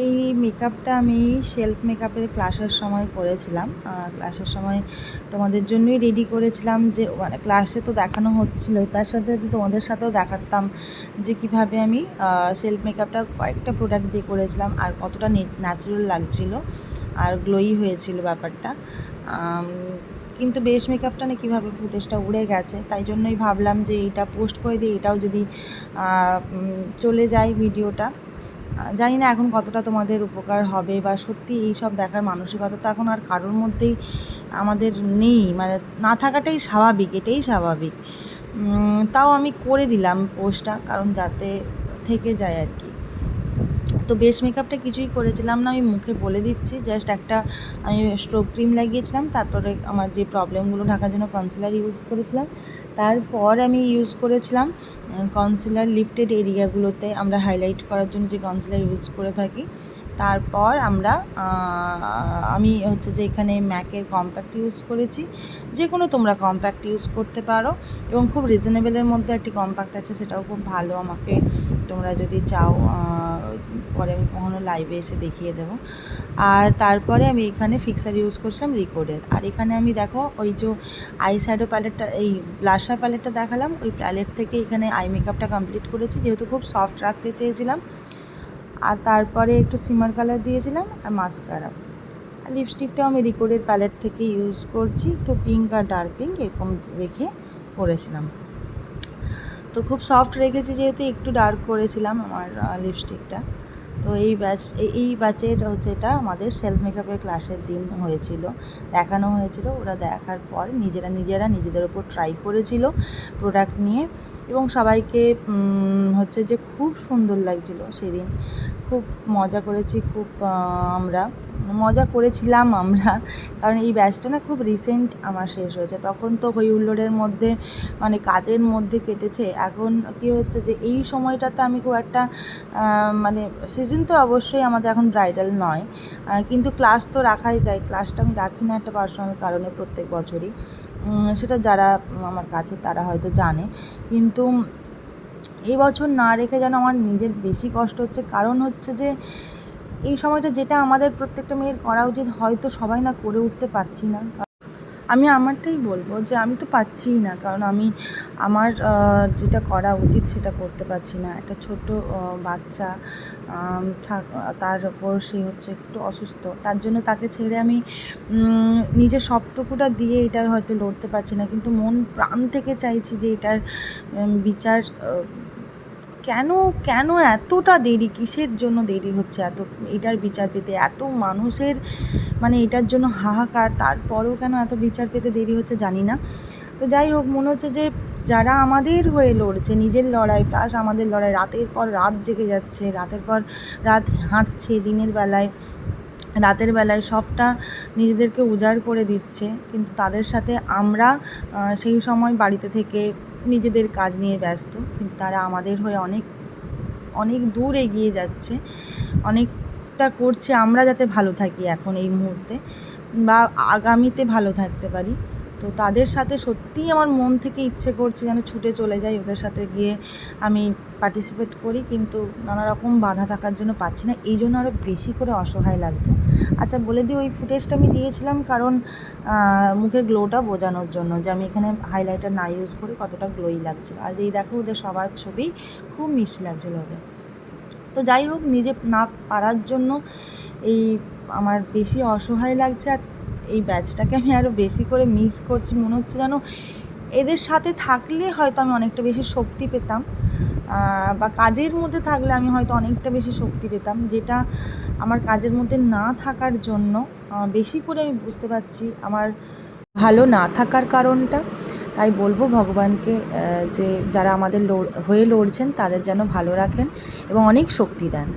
এই মেকআপটা আমি সেলফ মেকআপের ক্লাসের সময় করেছিলাম। ক্লাসের সময় তোমাদের জন্যই রেডি করেছিলাম যে মানে ক্লাসে তো দেখানো হচ্ছিল তার সাথে তোমাদের সাথেও দেখাতাম যে কীভাবে আমি সেলফ মেকআপটা কয়েকটা প্রোডাক্ট দিয়ে করেছিলাম আর কতটা ন্যাচারাল লাগছিল আর গ্লোই হয়েছিল ব্যাপারটা। কিন্তু বেশ মেকআপটা না কীভাবে ফুটেজটা উড়ে গেছে, তাই জন্যই ভাবলাম যে এইটা পোস্ট করে দিই, এটাও যদি চলে যায় ভিডিওটা জানি না এখন কতটা তোমাদের উপকার হবে বা সত্যি এই সব দেখার মানসিকতা তো এখন আর কারোর মধ্যেই আমাদের নেই। মানে না থাকাটাই স্বাভাবিক, এটাই স্বাভাবিক। তাও আমি করে দিলাম পোস্টটা কারণ যাতে থেকে যায় আর কি। তো বেশ মেকআপটা কিছুই করেছিলাম না, আমি মুখে বলে দিচ্ছি। জাস্ট একটা আমি স্ট্রোক ক্রিম লাগিয়েছিলাম, তারপরে আমার যে প্রবলেমগুলো ঢাকার জন্য কনসিলার ইউজ করেছিলাম। তারপর আমি ইউজ করেছিলাম কনসিলার লিফটেড এরিয়াগুলোতে আমরা হাইলাইট করার জন্য যে কনসিলার ইউজ করে থাকি। তারপর আমরা আমি হচ্ছে যে এখানে ম্যাকের কম্প্যাক্ট ইউজ করেছি। যে কোনো তোমরা কম্প্যাক্ট ইউজ করতে পারো এবং খুব রিজনেবলের মধ্যে একটি কম্প্যাক্ট আছে, সেটাও খুব ভালো আমাকে তোমরা যদি চাও পরে আমি কখনো লাইভে এসে দেখিয়ে দেবো। আর তারপরে আমি এখানে ফিক্সার ইউজ করছিলাম রিকোডের আর এখানে আমি দেখো, ওই যে আই শ্যাডো প্যালেটটা এই ব্লাশার প্যালেটটা দেখালাম, ওই প্যালেট থেকে এখানে আই মেকআপটা কমপ্লিট করেছি, যেহেতু খুব সফট রাখতে চেয়েছিলাম। আর তারপরে একটু সিমার কালার দিয়েছিলাম আর মাস্কারা আর লিপস্টিকটাও আমি রিকোডের প্যালেট থেকে ইউজ করছি, একটু পিঙ্ক আর ডার্ক পিঙ্ক এরকম রেখে করেছিলাম তো খুব সফট রেখেছি, যেহেতু একটু ডার্ক করেছিলাম আমার লিপস্টিকটা তো এই ব্যাচ এই- ব্যাচের হচ্ছে এটা আমাদের সেলফ মেকআপের ক্লাসের দিন হয়েছিল। দেখানো হয়েছিল, ওরা দেখার পর নিজেরা নিজেরা নিজেদের ওপর ট্রাই করেছিল প্রোডাক্ট নিয়ে এবং সবাইকে হচ্ছে যে খুব সুন্দর লাগছিল সেদিন। খুব মজা করেছি, খুব আমরা মজা করেছিলাম আমরা। কারণ এই ব্যাচটা না খুব রিসেন্ট আমার শেষ হয়েছে। তখন তো হই হুল্লোড়ের মধ্যে মানে কাজের মধ্যে কেটেছে। এখন কি হচ্ছে যে, এই সময়টাতে আমি খুব একটা মানে সিজন তো অবশ্যই আমাদের এখন ব্রাইডাল নয়। কিন্তু ক্লাস তো রাখাই যায়। ক্লাসটা আমি রাখি না একটা পার্সোনাল কারণে প্রত্যেক বছরই। সেটা যারা আমার কাছে তারা হয়তো জানে। কিন্তু এই বছর না রেখে যেন আমার নিজের বেশি কষ্ট হচ্ছে। কারণ হচ্ছে যে এই সময়টা যেটা আমাদের প্রত্যেকটা মেয়ের করা উচিত, হয়তো সবাই না করে উঠতে পারছি না। আমি আমারটাই বলব যে আমি তো পাচ্ছিই না, কারণ আমি আমার যেটা করা উচিত সেটা করতে পারছি না। একটা ছোট বাচ্চা থাক, তার ওপর সে হচ্ছে একটু অসুস্থ, তার জন্য তাকে ছেড়ে আমি নিজের সবটুকুটা দিয়ে এটার হয়তো লড়তে পারছি না। কিন্তু মন প্রাণ থেকে চাইছি যে এটার বিচার কেন কেন এতটা দেরি? কিসের জন্য দেরি হচ্ছে? এত, এটার বিচার পেতে এত মানুষের মানে এটার জন্য হাহাকার, তারপরেও কেন এত বিচার পেতে দেরি হচ্ছে জানি না। তো যাই হোক, মনে হচ্ছে যে যারা আমাদের হয়ে লড়ছে, নিজের লড়াই প্লাস আমাদের লড়াই, রাতের পর রাত জেগে যাচ্ছে, রাতের পর রাত হাঁটছে দিনের বেলায় রাতের বেলায় সবটা নিজেদেরকে উজাড় করে দিচ্ছে, কিন্তু তাদের সাথে আমরা সেই সময় বাড়িতে থেকে নিজেদের কাজ নিয়ে ব্যস্ত, কিন্তু তারা আমাদের হয়ে অনেক অনেক দূর এগিয়ে যাচ্ছে, অনেকটা করছে আমরা যাতে ভালো থাকি এখন এই মুহূর্তে বা আগামীতে ভালো থাকতে পারি। তো তাদের সাথে সত্যিই আমার মন থেকে ইচ্ছে করছে যেন ছুটে চলে যাই, ওদের সাথে গিয়ে আমি পার্টিসিপেট করি, কিন্তু নানা রকম বাধা থাকার জন্য পাচ্ছি না, এই জন্য আরও বেশি করে অসহায় লাগছে। আচ্ছা বলে দিই ওই ফুটেজটা আমি দিয়েছিলাম কারণ মুখের গ্লোটা বোঝানোর জন্য যে আমি এখানে হাইলাইটার না ইউজ করি কতটা গ্লোই লাগছিল। আর এই দেখো, ওদের সবার ছবি খুব মিষ্টি লাগছিল ওদের। তো যাই হোক, নিজে না পারার জন্য এই আমার বেশি অসহায় লাগছে আর এই ব্যাচটাকে আমি আরও বেশি করে মিস করছি। মনে হচ্ছে যেন এদের সাথে থাকলে হয়তো আমি অনেকটা বেশি শক্তি পেতাম। বা কাজের মধ্যে থাকলে আমি হয়তো অনেকটা বেশি শক্তি পেতাম। যেটা আমার কাজের মধ্যে না থাকার জন্য বেশি করে আমি বুঝতে পারছি আমার ভালো না থাকার কারণটা। তাই বলব ভগবানকে যে যারা আমাদের লড়- হয়ে লড়ছেন তাদের যেন ভালো রাখেন এবং অনেক শক্তি দেন।